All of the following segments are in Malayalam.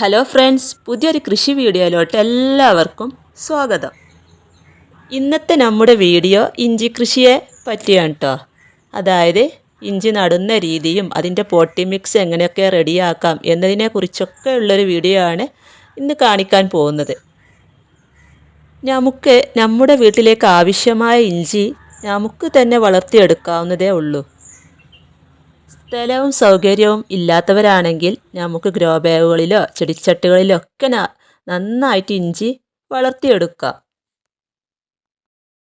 ഹലോ ഫ്രണ്ട്സ് പുതിയൊരു കൃഷി വീഡിയോയിലോട്ട് എല്ലാവർക്കും സ്വാഗതം. ഇന്നത്തെ നമ്മുടെ വീഡിയോ ഇഞ്ചി കൃഷിയെ പറ്റിയാണ് കേട്ടോ അതായത് ഇഞ്ചി നടുന്ന രീതിയും അതിന്റെ പോട്ടി മിക്സ് എങ്ങനെയൊക്കെ റെഡിയാക്കാം എന്നതിനെക്കുറിച്ചൊക്കെ ഉള്ളൊരു വീഡിയോ ആണ് ഇന്ന് കാണിക്കാൻ പോകുന്നത്. നമുക്ക് നമ്മുടെ വീട്ടിലേക്ക് ആവശ്യമായ ഇഞ്ചി നമുക്ക് തന്നെ വളർത്തിയെടുക്കാവുന്നതേ ഉള്ളൂ. സ്ഥലവും സൗകര്യവും ഇല്ലാത്തവരാണെങ്കിൽ നമുക്ക് ഗ്രോ ബാഗുകളിലോ ചെടിച്ചട്ടികളിലോ ഒക്കെ നന്നായിട്ട് ഇഞ്ചി വളർത്തിയെടുക്കാം.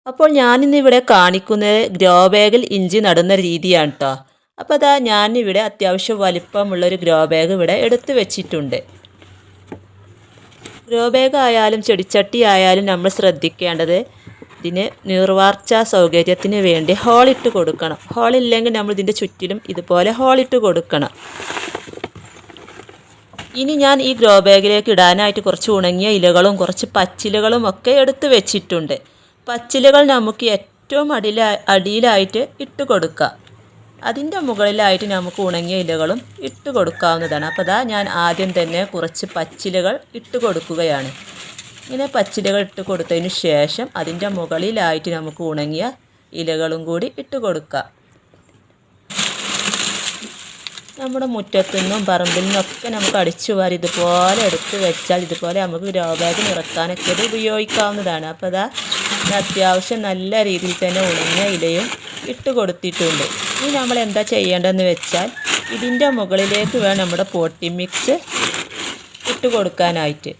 അപ്പോൾ ഞാനിന്ന് ഇവിടെ കാണിക്കുന്നത് ഗ്രോ ബാഗിൽ ഇഞ്ചി നടുന്ന രീതിയാണ് കേട്ടോ അപ്പോൾ അതാ ഞാനിവിടെ അത്യാവശ്യം വലിപ്പമുള്ളൊരു ഗ്രോ ബാഗ് ഇവിടെ എടുത്തു വെച്ചിട്ടുണ്ട്. ഗ്രോ ബാഗ് ആയാലും ചെടിച്ചട്ടി ആയാലും നമ്മൾ ശ്രദ്ധിക്കേണ്ടത് ഇതിന് നീർവാർച്ച സൗകര്യത്തിന് വേണ്ടി ഹോളിട്ട് കൊടുക്കണം. ഹോളില്ലെങ്കിൽ നമ്മൾ ഇതിന്റെ ചുറ്റിലും ഇതുപോലെ ഹോളിട്ട് കൊടുക്കണം. ഇനി ഞാൻ ഈ ഗ്രോ ബാഗിലേക്ക് ഇടാനായിട്ട് കുറച്ച് ഉണങ്ങിയ ഇലകളും കുറച്ച് പച്ചിലകളും ഒക്കെ എടുത്ത് വെച്ചിട്ടുണ്ട്. പച്ചിലകൾ നമുക്ക് ഏറ്റവും അടിയില അടിയിലായിട്ട് ഇട്ട് കൊടുക്കാം. അതിന്റെ മുകളിലായിട്ട് നമുക്ക് ഉണങ്ങിയ ഇലകളും ഇട്ട് കൊടുക്കാവുന്നതാണ്. അപ്പോൾ അതാ ഞാൻ ആദ്യം തന്നെ കുറച്ച് പച്ചിലകൾ ഇട്ട് കൊടുക്കുകയാണ്. ഇങ്ങനെ പച്ചിലകൾ ഇട്ട് കൊടുത്തതിന് ശേഷം അതിന്റെ മുകളിലായിട്ട് നമുക്ക് ഉണങ്ങിയ ഇലകളും കൂടി ഇട്ട് കൊടുക്കാം. നമ്മുടെ മുറ്റത്തു നിന്നും പറമ്പിൽ നിന്നൊക്കെ നമുക്ക് അടിച്ചു വാരി ഇതുപോലെ എടുത്ത് വെച്ചാൽ ഇതുപോലെ നമുക്ക് ഗ്രോ ബാഗ് നിറക്കാനൊക്കെ ഇത് ഉപയോഗിക്കാവുന്നതാണ്. അപ്പോൾ അതാ അത്യാവശ്യം നല്ല രീതിയിൽ തന്നെ ഉണങ്ങിയ ഇലയും ഇട്ട് കൊടുത്തിട്ടുണ്ട്. ഇനി നമ്മൾ എന്താ ചെയ്യേണ്ടതെന്ന് വെച്ചാൽ ഇതിന്റെ മുകളിലേക്ക് വേണം നമ്മുടെ പോട്ടി മിക്സ് ഇട്ട് കൊടുക്കാനായിട്ട്.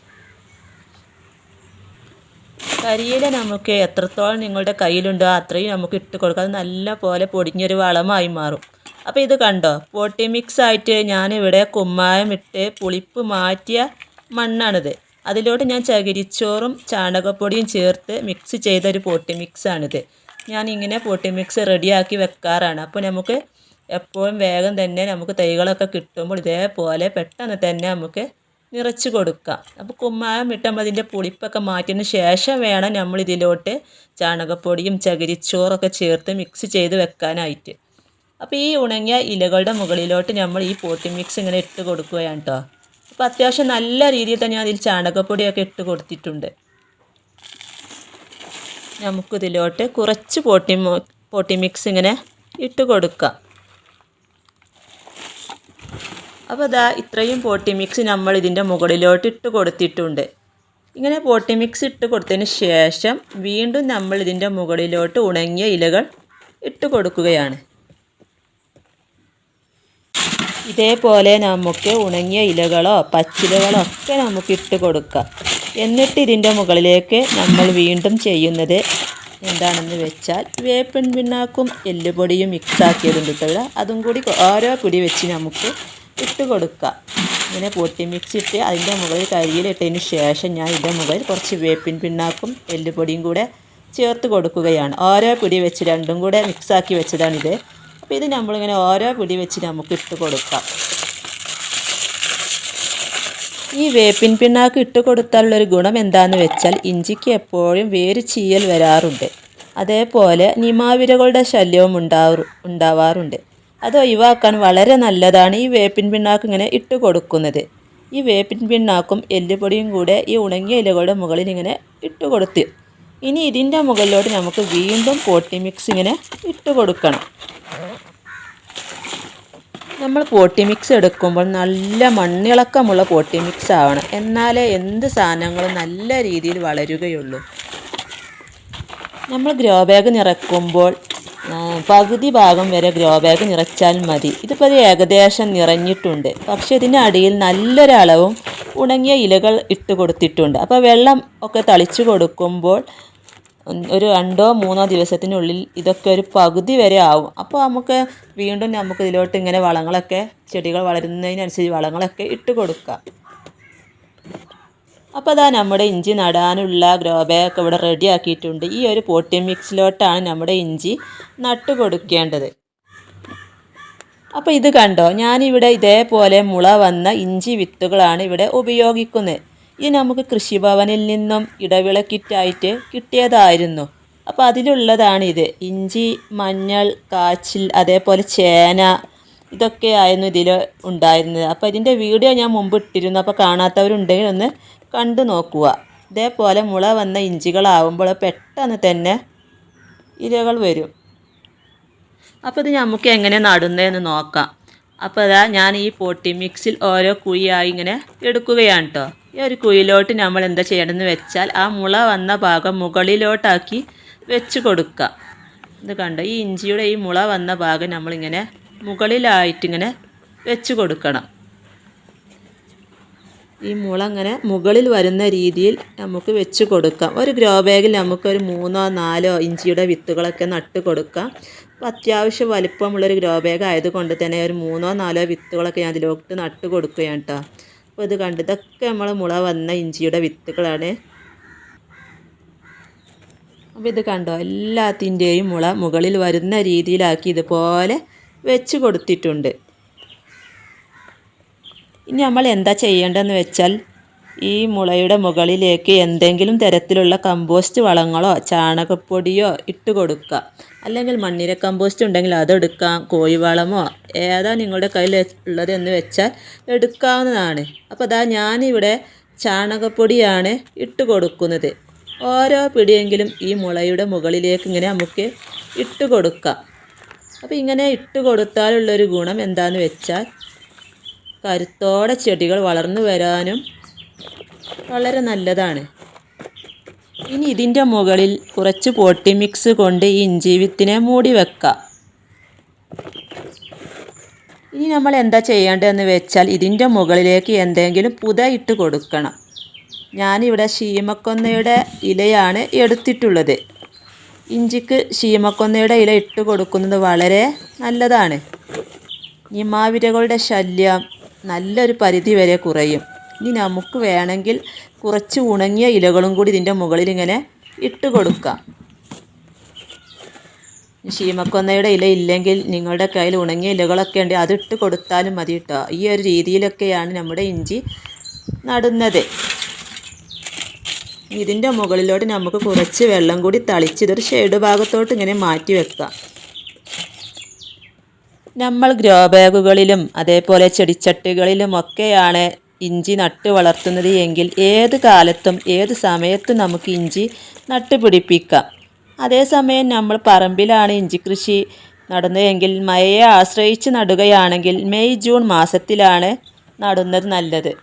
കരിയില നമുക്ക് എത്രത്തോളം നിങ്ങളുടെ കയ്യിലുണ്ടോ അത്രയും നമുക്ക് ഇട്ട് കൊടുക്കാം. അത് നല്ല പോലെ പൊടിഞ്ഞൊരു വളമായി മാറും. അപ്പോൾ ഇത് കണ്ടോ? പോട്ടി മിക്സ് ആയിട്ട് ഞാനിവിടെ കുമ്മായം ഇട്ട് പുളിപ്പ് മാറ്റിയ മണ്ണാണിത്. അതിലോട്ട് ഞാൻ ചകിരിച്ചോറും ചാണകപ്പൊടിയും ചേർത്ത് മിക്സ് ചെയ്ത ഒരു പോട്ടി മിക്സാണിത് ഞാൻ ഇങ്ങനെ പോട്ടി മിക്സ് റെഡിയാക്കി വെക്കാറാണ്. അപ്പോൾ നമുക്ക് എപ്പോഴും വേഗം തന്നെ നമുക്ക് തൈകളൊക്കെ കിട്ടുമ്പോൾ ഇതേപോലെ പെട്ടെന്ന് തന്നെ നമുക്ക് നിറച്ച് കൊടുക്കുക. അപ്പോൾ കുമ്മായം ഇട്ടുമ്പോൾ അതിന്റെ പുളിപ്പൊക്കെ മാറ്റിയതിന് ശേഷം വേണം നമ്മൾ ഇതിലോട്ട് ചാണകപ്പൊടിയും ചകിരിച്ചോറൊക്കെ ചേർത്ത് മിക്സ് ചെയ്ത് വെക്കാനായിട്ട്. അപ്പോൾ ഈ ഉണങ്ങിയ ഇലകളുടെ മുകളിലോട്ട് നമ്മൾ ഈ പോട്ടി മിക്സ് ഇങ്ങനെ ഇട്ട് കൊടുക്കുകയാണ് കേട്ടോ അപ്പോൾ അത്യാവശ്യം നല്ല രീതിയിൽ തന്നെ അതിൽ ചാണകപ്പൊടിയൊക്കെ ഇട്ട് കൊടുത്തിട്ടുണ്ട്. നമുക്കിതിലോട്ട് കുറച്ച് പോട്ടി പോട്ടി മിക്സ് ഇങ്ങനെ ഇട്ട് കൊടുക്കാം. അപ്പോൾ ഇതാ ഇത്രയും പോട്ടി മിക്സ് നമ്മൾ ഇതിന്റെ മുകളിലോട്ട് ഇട്ട് കൊടുത്തിട്ടുണ്ട്. ഇങ്ങനെ പോട്ടി മിക്സ് ഇട്ട് കൊടുത്തതിന് ശേഷം വീണ്ടും നമ്മൾ ഇതിന്റെ മുകളിലോട്ട് ഉണങ്ങിയ ഇലകൾ ഇട്ട് കൊടുക്കുകയാണ്. ഇതേപോലെ നമുക്ക് ഉണങ്ങിയ ഇലകളോ പച്ചിലകളോ ഒക്കെ നമുക്ക് ഇട്ട് കൊടുക്കാം. എന്നിട്ട് ഇതിന്റെ മുകളിലേക്ക് നമ്മൾ വീണ്ടും ചെയ്യുന്നത് എന്താണെന്ന് വെച്ചാൽ വേപ്പിൻ പിണ്ണാക്കും എല്ലുപൊടിയും മിക്സ് ആക്കിയതുണ്ട് കേട്ടോ അതും കൂടി ഓരോ പിടി വെച്ച് നമുക്ക് ഇട്ട് കൊടുക്കുക. ഇങ്ങനെ പൊട്ടി മിക്സ് അതിന്റെ മുകളിൽ കരിയിലിട്ടതിന് ശേഷം ഞാൻ ഇതിന്റെ മുകളിൽ കുറച്ച് വേപ്പിൻ പിണ്ണാക്കും എല്ലുപൊടിയും കൂടെ ചേർത്ത് കൊടുക്കുകയാണ്. ഓരോ പിടി വെച്ച് രണ്ടും കൂടെ മിക്സാക്കി വെച്ചതാണിത്. അപ്പോൾ ഇത് നമ്മളിങ്ങനെ ഓരോ പിടി വെച്ച് നമുക്ക് ഇട്ട് കൊടുക്കാം. ഈ വേപ്പിൻ പിണ്ണാക്ക് ഇട്ട് കൊടുത്താലുള്ളൊരു ഗുണം എന്താണെന്ന് വെച്ചാൽ ഇഞ്ചിക്ക് എപ്പോഴും വേര് ചീയൽ വരാറുണ്ട്. അതേപോലെ നിമാവിരകളുടെ ശല്യവും ഉണ്ടാവും ഉണ്ടാവാറുണ്ട്. അത് ഒഴിവാക്കാൻ വളരെ നല്ലതാണ് ഈ വേപ്പിൻ പിണ്ണാക്ക് ഇങ്ങനെ ഇട്ട് കൊടുക്കുന്നത്. ഈ വേപ്പിൻ പിണ്ണാക്കും എല്ലുപൊടിയും കൂടെ ഈ ഉണങ്ങിയ ഇലകളുടെ മുകളിൽ ഇങ്ങനെ ഇട്ട് കൊടുത്ത്. ഇനി ഇതിന്റെ മുകളിലോട്ട് നമുക്ക് വീണ്ടും പോട്ടി മിക്സ് ഇങ്ങനെ ഇട്ട് കൊടുക്കണം. നമ്മൾ പോട്ടി മിക്സ് എടുക്കുമ്പോൾ നല്ല മണ്ണിളക്കമുള്ള പോട്ടി മിക്സ് ആവണം. എന്നാലേ എന്ത് സാധനങ്ങളും നല്ല രീതിയിൽ വളരുകയുള്ളൂ. നമ്മൾ ഗ്രോ ബാഗ് നിറക്കുമ്പോൾ പകുതി ഭാഗം വരെ ഗ്രോ ബാഗ് നിറച്ചാൽ മതി. ഇതിപ്പോൾ ഇത് ഏകദേശം നിറഞ്ഞിട്ടുണ്ട്. പക്ഷെ ഇതിന്റെ അടിയിൽ നല്ലൊരളവും ഉണങ്ങിയ ഇലകൾ ഇട്ട് കൊടുത്തിട്ടുണ്ട്. അപ്പോൾ വെള്ളം ഒക്കെ തളിച്ചു കൊടുക്കുമ്പോൾ ഒരു രണ്ടോ മൂന്നോ ദിവസത്തിനുള്ളിൽ ഇതൊക്കെ ഒരു പകുതി വരെ ആവും. അപ്പോൾ നമുക്ക് വീണ്ടും നമുക്ക് ഇതിലോട്ട് ഇങ്ങനെ വളങ്ങളൊക്കെ ചെടികൾ വളരുന്നതിനനുസരിച്ച് വളങ്ങളൊക്കെ ഇട്ട് കൊടുക്കാം. അപ്പോൾ അതാ നമ്മുടെ ഇഞ്ചി നടാനുള്ള ഗ്രോ ബാഗൊക്കെ ഇവിടെ റെഡി ആക്കിയിട്ടുണ്ട്. ഈ ഒരു പോട്ടി മിക്സിലോട്ടാണ് നമ്മുടെ ഇഞ്ചി നട്ടു കൊടുക്കേണ്ടത്. അപ്പോൾ ഇത് കണ്ടോ? ഞാനിവിടെ ഇതേപോലെ മുള വന്ന ഇഞ്ചി വിത്തുകളാണ് ഇവിടെ ഉപയോഗിക്കുന്നത്. ഇത് നമുക്ക് കൃഷിഭവനിൽ നിന്നും ഇടവിള കിറ്റായിട്ട് കിട്ടിയതായിരുന്നു. അപ്പോൾ അതിലുള്ളതാണ് ഇത്. ഇഞ്ചി മഞ്ഞൾ കാച്ചിൽ അതേപോലെ ചേന ഇതൊക്കെയായിരുന്നു ഇതിൽ ഉണ്ടായിരുന്നത്. അപ്പോൾ ഇതിന്റെ വീഡിയോ ഞാൻ മുമ്പ് ഇട്ടിരുന്നു. അപ്പോൾ കാണാത്തവരുണ്ടെങ്കിൽ ഒന്ന് കണ്ടു നോക്കുക. ഇതേപോലെ മുള വന്ന ഇഞ്ചികളാവുമ്പോൾ പെട്ടെന്ന് തന്നെ ഇലകൾ വരും. അപ്പോൾ ഇത് നമുക്ക് എങ്ങനെ നടുന്നതെന്ന് നോക്കാം. അപ്പോൾ അതാ ഞാൻ ഈ പൊട്ടി മിക്സിൽ ഓരോ കുഴിയായി ഇങ്ങനെ എടുക്കുകയാണ് കേട്ടോ. ഈ ഒരു കുഴിയിലോട്ട് നമ്മൾ എന്താ ചെയ്യണമെന്ന് വെച്ചാൽ ആ മുള വന്ന ഭാഗം മുകളിലോട്ടാക്കി വെച്ച് കൊടുക്കുക. ഇത് കണ്ടോ? ഈ ഇഞ്ചിയുടെ ഈ മുള വന്ന ഭാഗം നമ്മളിങ്ങനെ മുകളിലായിട്ടിങ്ങനെ വെച്ച് കൊടുക്കണം. ഈ മുള അങ്ങനെ മുകളിൽ വരുന്ന രീതിയിൽ നമുക്ക് വെച്ച് കൊടുക്കാം. ഒരു ഗ്രോ ബാഗിൽ നമുക്കൊരു മൂന്നോ നാലോ ഇഞ്ചിയുടെ വിത്തുകളൊക്കെ നട്ട് കൊടുക്കാം. അപ്പോൾ അത്യാവശ്യം വലിപ്പമുള്ളൊരു ഗ്രോ ബാഗ് ആയതുകൊണ്ട് തന്നെ ഒരു മൂന്നോ നാലോ വിത്തുകളൊക്കെ ഞാൻ അതിലോട്ട് നട്ട് കൊടുക്കുകയാണ് കേട്ടോ അപ്പോൾ ഇത് കണ്ട് ഇതൊക്കെ നമ്മൾ മുള വന്ന ഇഞ്ചിയുടെ വിത്തുകളാണ്. അപ്പോൾ ഇത് കണ്ടോ? എല്ലാത്തിന്റെയും മുള മുകളിൽ വരുന്ന രീതിയിലാക്കി ഇതുപോലെ വെച്ച് കൊടുത്തിട്ടുണ്ട്. ഇനി നമ്മൾ എന്താ ചെയ്യേണ്ടതെന്ന് വെച്ചാൽ ഈ മുളയുടെ മുകളിലേക്ക് എന്തെങ്കിലും തരത്തിലുള്ള കമ്പോസ്റ്റ് വളങ്ങളോ ചാണകപ്പൊടിയോ ഇട്ട് കൊടുക്കുക. അല്ലെങ്കിൽ മണ്ണിര കമ്പോസ്റ്റ് ഉണ്ടെങ്കിൽ അതെടുക്കാം കോഴിവളമോ ഏതാ നിങ്ങളുടെ കയ്യിൽ ഉള്ളത് എന്ന് വെച്ചാൽ എടുക്കാവുന്നതാണ്. അപ്പോൾ അതാ ഞാനിവിടെ ചാണകപ്പൊടിയാണ് ഇട്ട് കൊടുക്കുന്നത്. ഓരോ പിടിയെങ്കിലും ഈ മുളയുടെ മുകളിലേക്ക് ഇങ്ങനെ നമുക്ക് ഇട്ട് കൊടുക്കാം. അപ്പോൾ ഇങ്ങനെ ഇട്ട് കൊടുത്താലുള്ളൊരു ഗുണം എന്താണെന്ന് വെച്ചാൽ കരുത്തോടെ ചെടികൾ വളർന്നു വരാനും വളരെ നല്ലതാണ്. ഇനി ഇതിന്റെ മുകളിൽ കുറച്ച് പോട്ടി മിക്സ് കൊണ്ട് ഈ ഇഞ്ചി വിത്തിനെ മൂടി വെക്കാം. ഇനി നമ്മൾ എന്താ ചെയ്യേണ്ടതെന്ന് വെച്ചാൽ ഇതിന്റെ മുകളിലേക്ക് എന്തെങ്കിലും പുത ഇട്ട് കൊടുക്കണം. ഞാനിവിടെ ശീമക്കൊന്നയുടെ ഇലയാണ് എടുത്തിട്ടുള്ളത്. ഇഞ്ചിക്ക് ശീമക്കൊന്നയുടെ ഇല ഇട്ട് കൊടുക്കുന്നത് വളരെ നല്ലതാണ്. നിമാവിരകളുടെ ശല്യം നല്ലൊരു പരിധി വരെ കുറയും. ഇനി നമുക്ക് വേണമെങ്കിൽ കുറച്ച് ഉണങ്ങിയ ഇലകളും കൂടി ഇതിന്റെ മുകളിൽ ഇങ്ങനെ ഇട്ട് കൊടുക്കാം. ശീമക്കൊന്നയുടെ ഇല ഇല്ലെങ്കിൽ നിങ്ങളുടെ കയ്യിൽ ഉണങ്ങിയ ഇലകളൊക്കെ ഉണ്ട് അത് ഇട്ട് കൊടുത്താലും മതി കേട്ടോ ഈ ഒരു രീതിയിലൊക്കെയാണ് നമ്മുടെ ഇഞ്ചി നടുന്നത്. ഇതിന്റെ മുകളിലോട്ട് നമുക്ക് കുറച്ച് വെള്ളം കൂടി തളിച്ച് ഇതൊരു ഷെയ്ഡ് ഭാഗത്തോട്ട് ഇങ്ങനെ മാറ്റി വെക്കാം. നമ്മൾ ഗ്രോ ബാഗുകളിലും അതേപോലെ ചെടിച്ചട്ടികളിലും ഒക്കെയാണ് ഇഞ്ചി നട്ട് വളർത്തുന്നത് എങ്കിൽ ഏത് കാലത്തും ഏത് സമയത്തും നമുക്ക് ഇഞ്ചി നട്ടുപിടിപ്പിക്കാം അതേസമയം നമ്മൾ പറമ്പിലാണ് ഇഞ്ചി കൃഷി നടുന്നതെങ്കിൽ മഴയെ ആശ്രയിച്ച് നടുകയാണെങ്കിൽ മെയ് ജൂൺ മാസത്തിലാണ് നടുന്നത് നല്ലത്.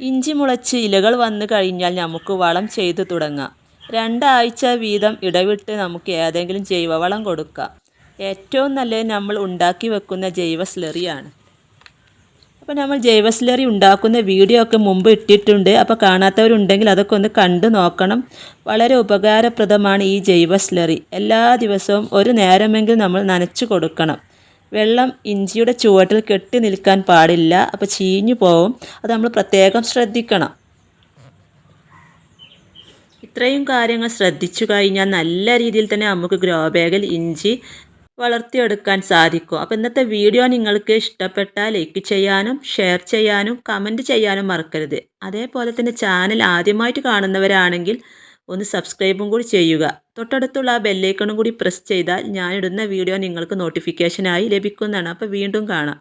ഇഞ്ചി മുളച്ച് ഇലകൾ വന്നു കഴിഞ്ഞാൽ നമുക്ക് വളം ചെയ്തു തുടങ്ങാം. രണ്ടാഴ്ച വീതം ഇടവിട്ട് നമുക്ക് ഏതെങ്കിലും ജൈവവളം കൊടുക്കാം. ഏറ്റവും നല്ലത് നമ്മൾ ഉണ്ടാക്കി വെക്കുന്ന ജൈവ സ്ലറിയാണ്. അപ്പോൾ നമ്മൾ ജൈവ സ്ലറി ഉണ്ടാക്കുന്ന വീഡിയോ ഒക്കെ മുമ്പ് ഇട്ടിട്ടുണ്ട്. അപ്പോൾ കാണാത്തവരുണ്ടെങ്കിൽ അതൊക്കെ ഒന്ന് കണ്ടു നോക്കണം. വളരെ ഉപകാരപ്രദമാണ് ഈ ജൈവ സ്ലറി. എല്ലാ ദിവസവും ഒരു നേരമെങ്കിലും നമ്മൾ നനച്ചു കൊടുക്കണം. വെള്ളം ഇഞ്ചിയുടെ ചുവട്ടിൽ കെട്ടി നിൽക്കാൻ പാടില്ല. അപ്പോൾ ചീഞ്ഞു പോവും. അത് നമ്മൾ പ്രത്യേകം ശ്രദ്ധിക്കണം. ഇത്രയും കാര്യങ്ങൾ ശ്രദ്ധിച്ചു കഴിഞ്ഞാൽ നല്ല രീതിയിൽ തന്നെ നമുക്ക് ഗ്രോ ബാഗിൽ ഇഞ്ചി വളർത്തിയെടുക്കാൻ സാധിക്കും. അപ്പോൾ ഇന്നത്തെ വീഡിയോ നിങ്ങൾക്ക് ഇഷ്ടപ്പെട്ടാൽ ലൈക്ക് ചെയ്യാനും ഷെയർ ചെയ്യാനും കമന്റ് ചെയ്യാനും മറക്കരുത്. അതേപോലെ തന്നെ ചാനൽ ആദ്യമായിട്ട് കാണുന്നവരാണെങ്കിൽ ഒന്ന് സബ്സ്ക്രൈബും കൂടി ചെയ്യുക. തൊട്ടടുത്തുള്ള ആ ബെല്ലൈക്കണും കൂടി പ്രസ് ചെയ്താൽ ഞാനിടുന്ന വീഡിയോ നിങ്ങൾക്ക് നോട്ടിഫിക്കേഷനായി ലഭിക്കുന്നതാണ്. അപ്പോൾ വീണ്ടും കാണാം.